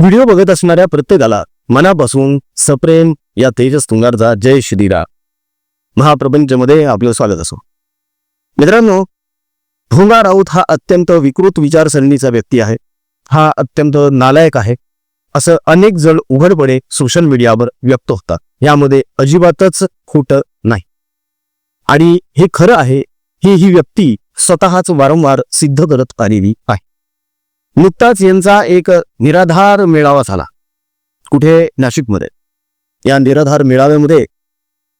Video बघत असणाऱ्या प्रत्येकाला मनापासून सप्रेम या तेजस तुंगारचा जय श्रीराम. महाप्रपंचमध्ये आपलं स्वागत असो. मित्रांनो भोंगा राऊत हा अत्यंत विकृत विचारसरणीचा व्यक्ती आहे. हा अत्यंत नालायक आहे. असं अनेक जण उघडपणे सोशल मीडियावर व्यक्त होतात. यामध्ये अजिबातच खोटं नाही. आणि हे खरं आहे ही ही व्यक्ती स्वतःच वारंवार सिद्ध करत आलेली आहे. नुकताच यांचा एक निराधार मेळावा झाला. कुठे? नाशिकमध्ये. या निराधार मेळाव्यामध्ये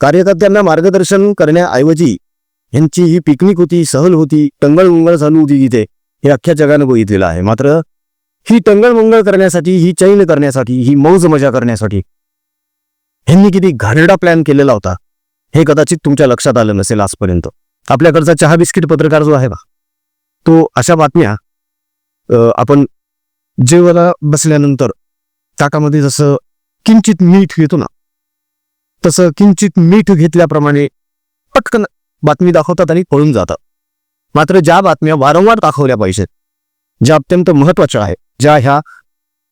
कार्यकर्त्यांना मार्गदर्शन करण्याऐवजी यांची ही पिकनिक होती सहल होती टंगळमंगळ चालू होती इथे. हे अख्ख्या जगानं बघितलेलं आहे. मात्र ही टंगळमंगळ करण्यासाठी ही चैन करण्यासाठी ही मौज मजा करण्यासाठी ह्यांनी किती घाणेरडा प्लॅन केलेला होता. हे कदाचित तुमच्या लक्षात आलं नसेल आजपर्यंत. आपल्याकडचा चहा बिस्किट पत्रकार जो आहे बा तो अशा बातम्या आपण जेवायला बसल्यानंतर ताकामध्ये जसं किंचित मीठ घेतो ना तसं किंचित मीठ घेतल्याप्रमाणे पटकन बातमी दाखवतात आणि पळून जातात. मात्र ज्या बातम्या वारंवार दाखवल्या पाहिजेत ज्या अत्यंत महत्त्वाच्या आहेत ज्या ह्या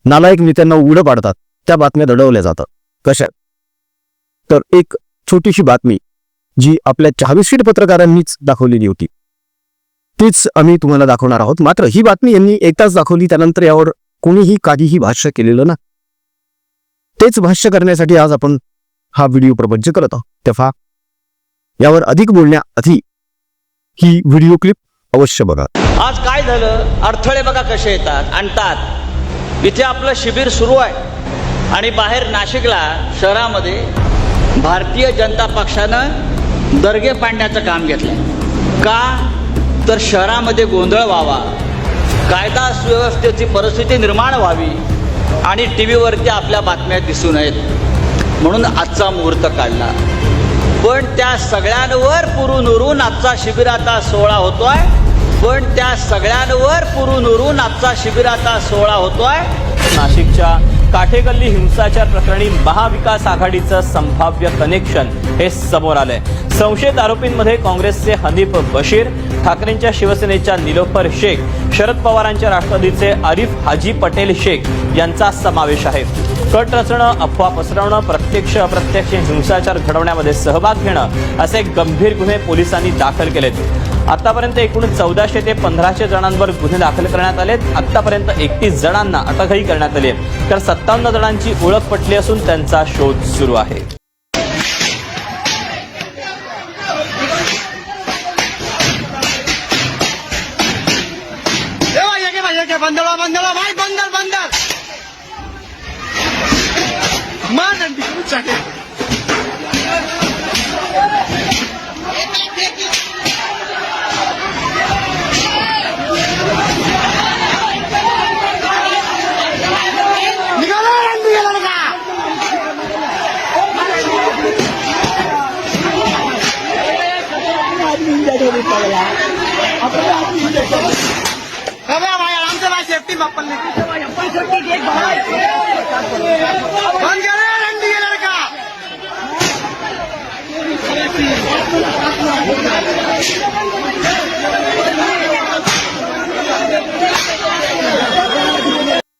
नालायक नेत्यांना उघडं पाडतात त्या बातम्या दडवल्या जातात. कशा? तर एक छोटीशी बातमी जी आपल्या चहाबिस्किट पत्रकारांनीच दाखवलेली होती. तीच आम्ही तुम्हाला दाखवणार आहोत. मात्र ही बातमी यांनी एकदाच दाखवली त्यानंतर यावर कोणीही काहीही भाष्य केलेलं ना. तेच भाष्य करण्यासाठी आज आपण हा व्हिडिओ प्रपंच करत आहोत. तेव्हा यावर अधिक बोलण्याआधी ही व्हिडिओ क्लिप अवश्य बघा. आज काय झालं? अडथळे बघा कसे येतात. आणतात. इथे आपलं शिबिर सुरू आहे. आणि बाहेर नाशिकला शहरामध्ये भारतीय जनता पक्षानं दर्गे पाडण्याचं काम घेतलं का? तर शहरामध्ये गोंधळ व्हावा. कायदा सुव्यवस्थेची परिस्थिती निर्माण व्हावी आणि टी व्हीवरती आपल्या बातम्या दिसू नयेत. म्हणून आजचा मुहूर्त काढला. पण त्या सगळ्यांवर पुरून उरून आजचा शिबिराचा सोहळा होतोय. पण त्या सगळ्यांवर पुरून उरून आजचा शिबिराचा सोहळा होतोय. नाशिकच्या काठेगल्ली हिंसाचार प्रकरणी महाविकास आघाडीचं संभाव्य कनेक्शन हे समोर आलंय. संशयित आरोपींमध्ये काँग्रेसचे हनीफ बशीर ठाकरेंच्या शिवसेनेच्या निलोफर शेख शरद पवारांच्या राष्ट्रवादीचे आरिफ हाजी पटेल शेख यांचा समावेश आहे. कट रचणं अफवा पसरवणं प्रत्यक्ष अप्रत्यक्ष हिंसाचार घडवण्यामध्ये सहभाग घेणं असे गंभीर गुन्हे पोलिसांनी दाखल केलेत. आतापर्यंत एकूण चौदाशे ते पंधराशे जणांवर गुन्हे दाखल करण्यात आलेत. आतापर्यंत एकतीस जणांना अटकही करण्यात आली आहे. तर सत्तावन्न जणांची ओळख पटली असून त्यांचा शोध सुरू आहे. देवा येके भाई बंद रंडी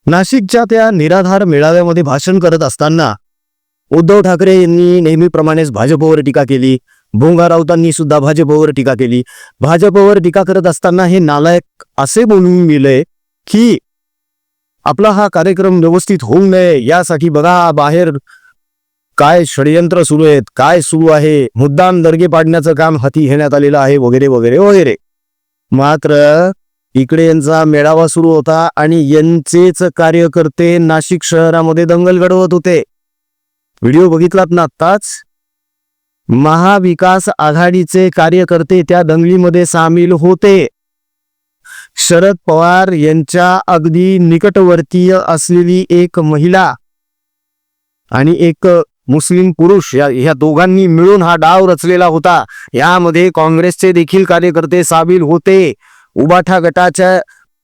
नाशिकच्या त्या निराधार मेळाव्यामध्ये भाषण करत असताना उद्धव ठाकरे यांनी नेहमीप्रमाणेच भाजपवर टीका केली. भोंगा राऊतांनी सुद्धा भाजपवर टीका केली. भाजपवर टीका करत असताना हे नालायक असे बोलून गेले की आपला हा कार्यक्रम व्यवस्थित होऊ नये यासाठी बघा बाहेर काय षडयंत्र सुरू आहेत काय सुरू आहे मुद्दाम दर्गे पाडण्याचं काम हाती घेण्यात आलेलं आहे वगैरे वगैरे वगैरे. मात्र इकडे यांचा मेळावा सुरू होता आणि यांचेच कार्यकर्ते नाशिक शहरामध्ये दंगल घडवत होते. व्हिडिओ बघितलात ना आत्ताच? महाविकास आघाडीचे कार्यकर्ते त्या दंगलीमध्ये सामील होते. शरद पवार यांच्या अगदी निकटवर्तीय असलेली एक महिला आणि एक मुस्लिम पुरुष या ह्या दोघांनी मिळून हा डाव रचलेला होता. यामध्ये काँग्रेसचे देखील कार्यकर्ते सामील होते. उबाठा गटाच्या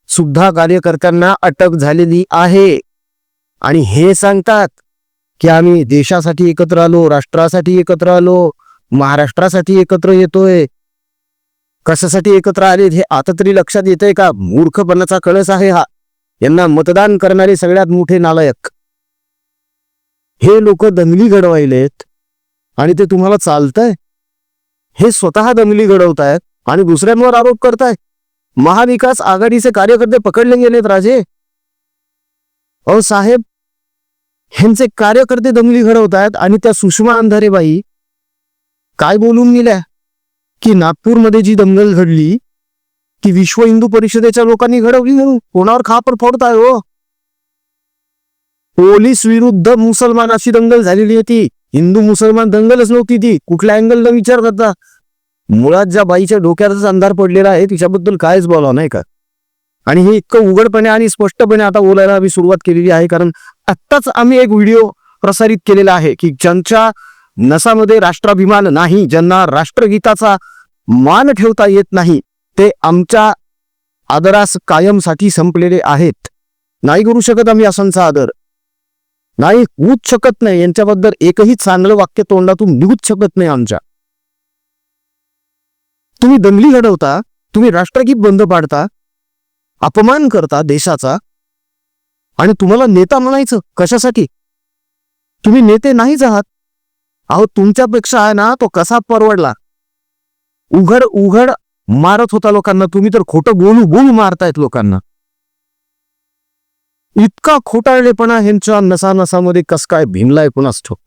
सुद्धा कार्यकर्त्यांना अटक झालेली आहे. आणि हे सांगतात की आम्ही देशासाठी एकत्र आलो राष्ट्रासाठी एकत्र आलो महाराष्ट्रासाठी एकत्र येतोय. कशासाठी एकत्र आले हे आता तरी लक्षात येतंय का? मूर्खपणाचा कळस आहे हा. यांना मतदान करणारे सगळ्यात मोठे नालायक. हे लोक दंगली घडवायलेत आणि ते तुम्हाला चालतंय? हे स्वतः दंगली घडवतायत आणि दुसऱ्यांवर आरोप करताय? महाविकास आघाडीचे कार्यकर्ते पकडले गेलेत राजे. अहो साहेब ह्यांचे कार्यकर्ते दंगली घडवतायत आणि त्या सुषमा अंधारेबाई काय बोलून गेल्या? की नागपूरमध्ये जी दंगल घडली ती विश्व हिंदू परिषदेच्या लोकांनी घडवली म्हणून? कोणावर खापर फोडताय हो? पोलीस विरुद्ध मुसलमान अशी दंगल झालेली होती. हिंदू मुसलमान दंगलच नव्हती ती. कुठल्या अँगलला विचार करता? मुळात ज्या बाईच्या डोक्यातच अंधार पडलेला आहे तिच्याबद्दल कायच बोलावं नाही का? आणि हे इतकं उघडपणे आणि स्पष्टपणे आता बोलायला आम्ही सुरुवात केलेली आहे कारण आत्ताच आम्ही एक व्हिडिओ प्रसारित केलेला आहे की ज्यांच्या नसामध्ये राष्ट्राभिमान नाही ज्यांना राष्ट्रगीताचा मान ठेवता येत नाही ते आमच्या आदरास कायमसाठी संपलेले आहेत. नाही करू शकत आम्ही असांचा आदर. नाही होऊच शकत नाही. यांच्याबद्दल एकही चांगलं वाक्य तोंडातून निघूच शकत नाही आमच्या. तुम्ही दंगली घडवता तुम्ही राष्ट्रगीत बंद पाडता अपमान करता देशाचा आणि तुम्हाला नेता म्हणायचं कशासाठी? तुम्ही नेते नाहीच आहात. अहो तुमच्यापेक्षा आहे ना तो कसा परवडला? उघड उघड मारत होता लोकांना तुम्ही तर खोटं बोलू बोलू मारतायत लोकांना. इतका खोटाळलेपणा ह्यांच्या नसा नसामध्ये कस काय भिनलाय कुणास ठोक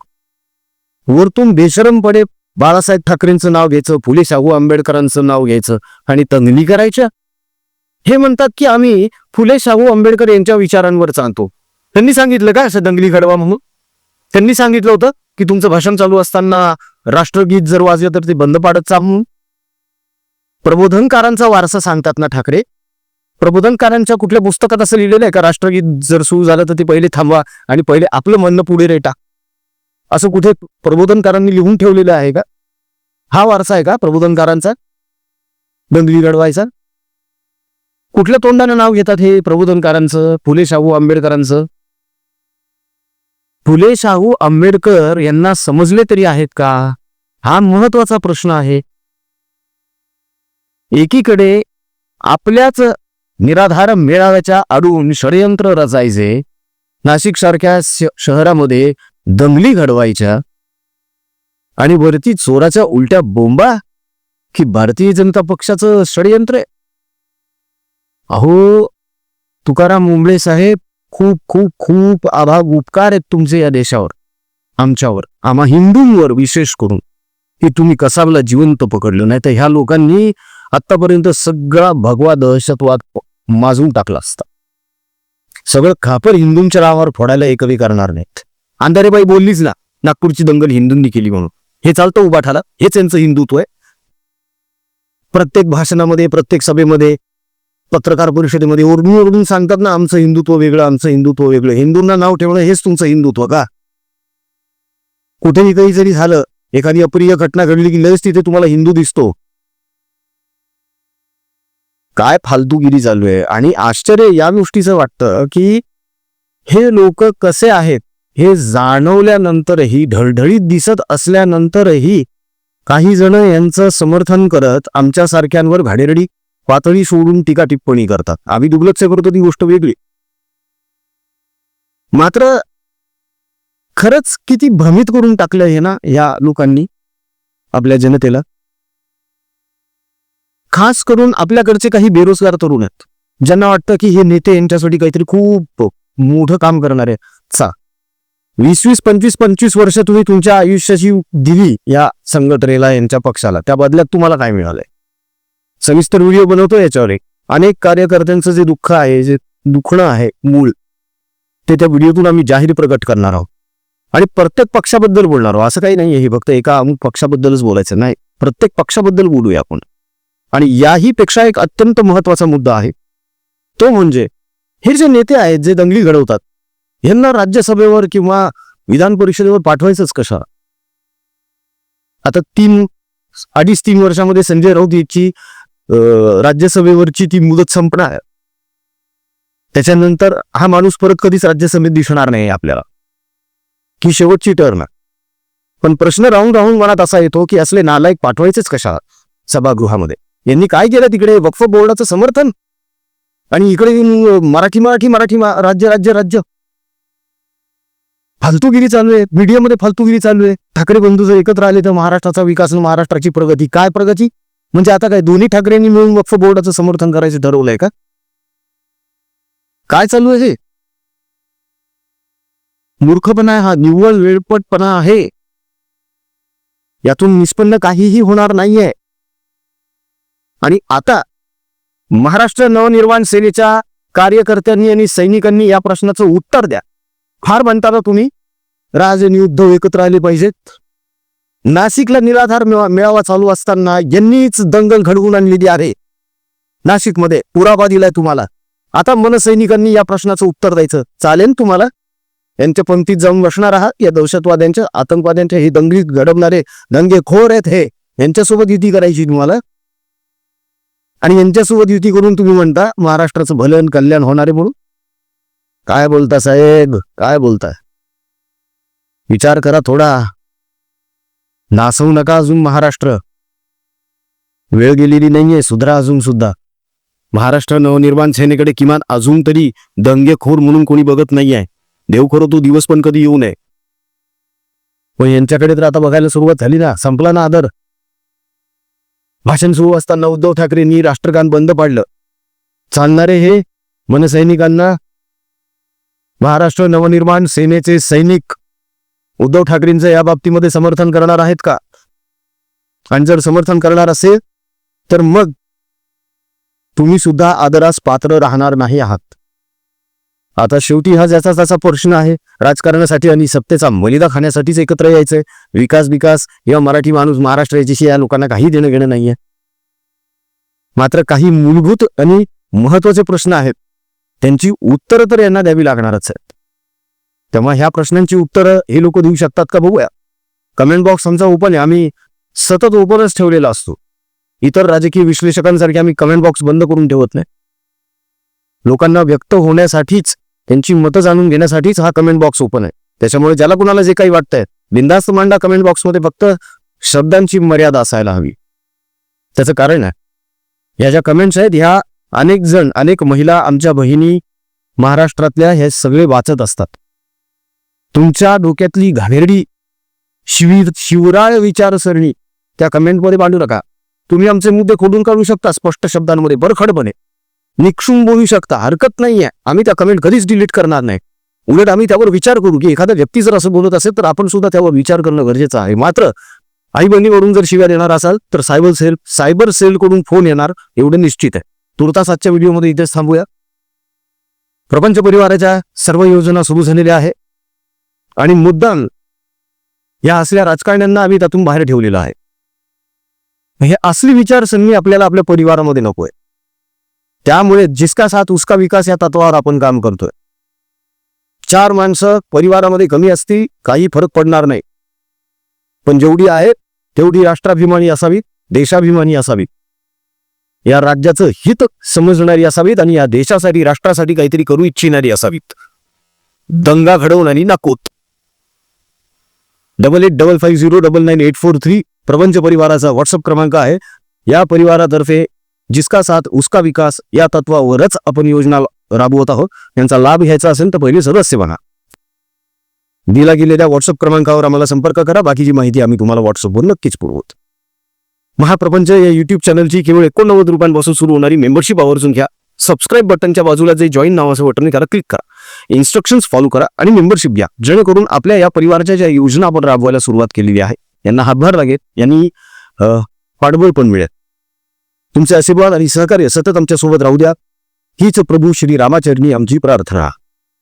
वरतून बेशरमपणे बाळासाहेब ठाकरेंचं नाव घ्यायचं फुले शाहू आंबेडकरांचं नाव घ्यायचं आणि तंगली करायच्या? हे म्हणतात की आम्ही फुले शाहू आंबेडकर यांच्या विचारांवर चालतो. त्यांनी सांगितलं का असं दंगली घडवा म्हणून? त्यांनी सांगितलं होतं की तुमचं भाषण चालू असताना राष्ट्रगीत जर वाजलं तर ते बंद पाडत चा म्हणून. प्रबोधनकारांचा वारसा सांगतात ना ठाकरे? प्रबोधनकारांच्या कुठल्या पुस्तकात असं लिहिलेलं आहे का राष्ट्रगीत जर सुरू झालं तर ते पहिले थांबवा आणि पहिले आपलं म्हणणं पुढे रेटा? असं कुठे प्रबोधनकारांनी लिहून ठेवलेलं आहे का? हा वारसा आहे का प्रबोधनकारांचा? दंगली घडवायचा? कुठल्या तोंडानं नाव घेतात हे प्रबोधनकारांचं फुले शाहू आंबेडकरांचं? फुले शाहू आंबेडकर यांना समजले तरी आहेत का? हा महत्त्वाचा प्रश्न आहे. एकीकडे आपल्याच निराधार मेळाव्याच्या आडून षडयंत्र रचायचे नाशिक सारख्या शहरामध्ये दंगली घडवायच्या आणि वरती चोराच्या उलट्या बोंबा? की भारतीय जनता पक्षाचं षडयंत्र? आहे अहो तुकाराम मुंबळे साहेब खूप खूप खूप आभाग उपकार आहेत तुमचे या देशावर आमच्यावर आम्हा हिंदूंवर विशेष करून. की तुम्ही कसाबला जिवंत पकडलं? नाही तर ह्या लोकांनी आतापर्यंत सगळा भगवा दहशतवाद माजून टाकला असता. सगळं खापर हिंदूंच्या नावावर फोडायला एकवी करणार नाहीत. अंधारेबाई बोललीच ना नागपूरची दंगल हिंदूंनी केली म्हणून. हे चालतं उभा ठाला हेच यांचं हिंदुत्व आहे. प्रत्येक भाषणामध्ये प्रत्येक सभेमध्ये पत्रकार परिषदेमध्ये ओरडून ओरडून सांगतात ना आमचं हिंदुत्व वेगळं आमचं हिंदुत्व वेगळं. हिंदूंना नाव ठेवणं हेच तुमचं हिंदुत्व का? कुठेही काही जरी झालं एखादी अप्रिय घटना घडली की लगेच तिथे तुम्हाला हिंदू दिसतो. काय फालतूगिरी चालू आहे? आणि आश्चर्य या गोष्टीचं वाटतं की हे लोक कसे आहेत? हे जाणवल्यानंतरही ढळढळीत दिसत असल्यानंतरही काही जण यांचं समर्थन करत आमच्यासारख्यांवर घाडेरडी भाडेरडी पातळी सोडून टीका टिप्पणी करतात. आम्ही दुर्लक्ष करतो ती गोष्ट वेगळी. मात्र खरंच किती भ्रमित करून टाकलं हे ना या लोकांनी आपल्या जनतेला. खास करून आपल्याकडचे काही बेरोजगार तरुण आहेत. ज्यांना वाटतं की हे नेते यांच्यासाठी काहीतरी खूप मोठं काम करणार आहे चा. वीस वीस पंचवीस पंचवीस वर्ष तुम्ही तुमच्या आयुष्याची दिली या संघटनेला यांच्या पक्षाला. त्या बदल्यात तुम्हाला काय मिळालंय? सविस्तर व्हिडिओ बनवतो याच्यावर एक. अनेक कार्यकर्त्यांचं जे दुःख आहे जे दुखणं आहे मूळ ते त्या व्हिडिओतून आम्ही जाहीर प्रकट करणार आहोत. आणि प्रत्येक पक्षाबद्दल बोलणार आहोत. असं काही नाही हे फक्त एका अमुक पक्षाबद्दलच बोलायचं नाही. प्रत्येक पक्षाबद्दल बोलूया आपण. आणि याही पेक्षा एक अत्यंत महत्त्वाचा मुद्दा आहे. तो म्हणजे हे जे नेते आहेत जे दंगली घडवतात यांना राज्यसभेवर किंवा विधान परिषदेवर पाठवायचंच कशा आता तीन अडीच तीन वर्षामध्ये संजय राऊत याची राज्यसभेवरची ती मुदत संपणार. त्याच्यानंतर हा माणूस परत कधीच राज्यसभेत दिसणार नाही आपल्याला. की शेवटची टर्न पण प्रश्न राहून राहून मनात असा येतो की असले नालायक पाठवायचेच कशा सभागृहामध्ये? यांनी काय केलं तिकडे? वक्फ बोर्डाचं समर्थन? आणि इकडे येऊन मराठी मराठी मराठी मा- राज्य राज्य राज्य. फालतूगिरी चालू आहे. मीडियामध्ये फालतूगिरी चालू आहे. ठाकरे बंधू जर एकत्र आले तर महाराष्ट्राचा विकास आणि महाराष्ट्राची प्रगती. काय प्रगती? म्हणजे आता काय दोन्ही ठाकरेंनी मिळून वक्फ बोर्डाचं समर्थन करायचं ठरवलंय का? काय चालू आहे हे? मूर्खपणा हा निव्वळ वेळपटपणा आहे. यातून निष्पन्न काहीही होणार नाहीये. आणि आता महाराष्ट्र नवनिर्माण सेनेच्या कार्यकर्त्यांनी आणि सैनिकांनी या प्रश्नाचं उत्तर द्या. फार म्हणताना तुम्ही? राज आणि उद्धव एकत्र आले पाहिजेत. नाशिकला निराधार मेळावा चालू असताना यांनीच दंगल घडवून आणलेली आहे. नाशिकमध्ये पुरावा दिलाय तुम्हाला. आता मनसैनिकांनी या प्रश्नाचं उत्तर द्यायचं. चालेल तुम्हाला? यांच्या पंक्तीत जाऊन बसणार आहात. या दहशतवाद्यांच्या आतंकवाद्यांच्या हे दंगली घडवणारे दंगेखोर आहेत हे. यांच्यासोबत युती करायची तुम्हाला. आणि यांच्यासोबत युती करून तुम्ही म्हणता महाराष्ट्राचं भलन कल्याण होणारे म्हणून. काय बोलता साहेब? काय बोलताय विचार करा थोडा. नासवू नका अजून महाराष्ट्र. वेळ गेलेली नाहीये सुधरा अजून सुद्धा. महाराष्ट्र नवनिर्माण सेनेकडे किमान अजून तरी दंगेखोर म्हणून कोणी बघत नाहीये. देव खरं तो दिवस पण कधी येऊ नये. पण यांच्याकडे तर आता बघायला सुरुवात झाली ना संपला ना आदर. भाषण सुरू असताना उद्धव ठाकरेंनी राष्ट्रगान बंद पाडलं. चालणारे हे मनसैनिकांना महाराष्ट्र नवनिर्माण सेनेचे सैनिक उद्धव ठाकरेंचं या बाबतीमध्ये समर्थन करणार आहेत का? आणि जर समर्थन करणार असेल तर मग तुम्ही सुद्धा आदरास पात्र राहणार नाही आहात. आता शेवटी हा ज्याचा त्याचा प्रश्न आहे. राजकारणासाठी आणि सत्तेचा मलिदा खाण्यासाठीच एकत्र यायचंय. विकास विकास या मराठी माणूस महाराष्ट्र याच्याशी या लोकांना काही देणं घेणं नाहीये. मात्र काही मूलभूत आणि महत्त्वाचे प्रश्न आहेत. त्यांची उत्तरं तर यांना द्यावी लागणारच आहेत. तेव्हा ह्या प्रश्नांची उत्तरं हे लोक देऊ शकतात का बघूया. कमेंट बॉक्स आमचा ओपन आहे. आम्ही सतत ओपनच ठेवलेला असतो. इतर राजकीय विश्लेषकांसारखे आम्ही कमेंट बॉक्स बंद करून ठेवत नाही. लोकांना व्यक्त होण्यासाठीच त्यांची मतं जाणून घेण्यासाठीच हा कमेंट बॉक्स ओपन आहे. त्याच्यामुळे ज्याला कुणाला जे काही वाटतंय बिंदास्त मांडा कमेंट बॉक्समध्ये फक्त शब्दांची मर्यादा असायला हवी. त्याचं कारण आहे. या ज्या कमेंट्स आहेत ह्या अनेक जण अनेक महिला आमच्या बहिणी महाराष्ट्रातल्या हे सगळे वाचत असतात. तुमच्या डोक्यातली घाणेरडी शिवीर शिवराळ विचारसरणी त्या कमेंटमध्ये मांडू नका. तुम्ही आमचे मुद्दे खोडून काढू शकता स्पष्ट शब्दांमध्ये बरखडपणे. निक्षून बोलू शकता हरकत नाहीये. आम्ही त्या कमेंट कधीच डिलीट करणार नाही. उलट आम्ही त्यावर विचार करू की एखादा व्यक्ती जर असं बोलत असेल तर आपण सुद्धा त्यावर विचार करणं गरजेचं आहे. मात्र आई बहिणीवरून जर शिव्या देणार असाल तर सायबर सेल सायबर सेलकडून फोन येणार एवढं निश्चित आहे. तुर्तास आजच्या व्हिडिओमध्ये इथेच थांबूया. प्रपंच परिवाराच्या सर्व योजना सुरू झालेल्या आहे आणि मुद्दाम या असल्या राजकारण्यांना आम्ही त्यातून बाहेर ठेवलेलं आहे. हे असली विचारसरणी आपल्याला आपल्या परिवारामध्ये नकोय. त्यामुळे जिसका साथ उसका विकास या तत्वावर आपण काम करतोय. चार माणसं परिवारामध्ये कमी असती काही फरक पडणार नाही. पण जेवढी आहेत तेवढी राष्ट्राभिमानी असावीत देशाभिमानी असावीत. या राज्याचं हित समजणारी असावीत आणि या देशासाठी राष्ट्रासाठी काहीतरी करू इच्छिणारी असावीत. दंगा घडवणारी नाकोत. Double eight double five zero double nine eight four three प्रपंच परिवाराचा व्हॉट्सअप क्रमांक आहे. या परिवारातर्फे जिसका साथ उसका विकास या तत्वावरच आपण योजना राबवत आहोत. यांचा लाभ घ्यायचा असेल तर पहिले सदस्य बना. दिला गेलेल्या व्हॉट्सअप क्रमांकावर आम्हाला संपर्क करा. बाकीची माहिती आम्ही तुम्हाला व्हॉट्सअपवर नक्कीच पुरवत. महाप्रपंच या युट्यूब चॅनलची केवळ एकोणनव्वद रुपयांपासून सुरू होणारी मेंबरशिप आवर्जून घ्या. सबस्क्राईब बटनच्या बाजूला जे जॉईन नावाचं बटन आहे त्याला क्लिक करा. इन्स्ट्रक्शन्स फॉलो करा आणि मेंबरशिप घ्या. जेणेकरून आपल्या या परिवाराच्या ज्या योजना आपण राबवायला सुरुवात केलेली आहे यांना हातभार लागेल यांनी पाठबळ पण मिळेल. तुमचे आशीर्वाद आणि सहकार्य सतत आमच्यासोबत राहू द्या. हीच प्रभू श्री रामाचरणी आमची प्रार्थना.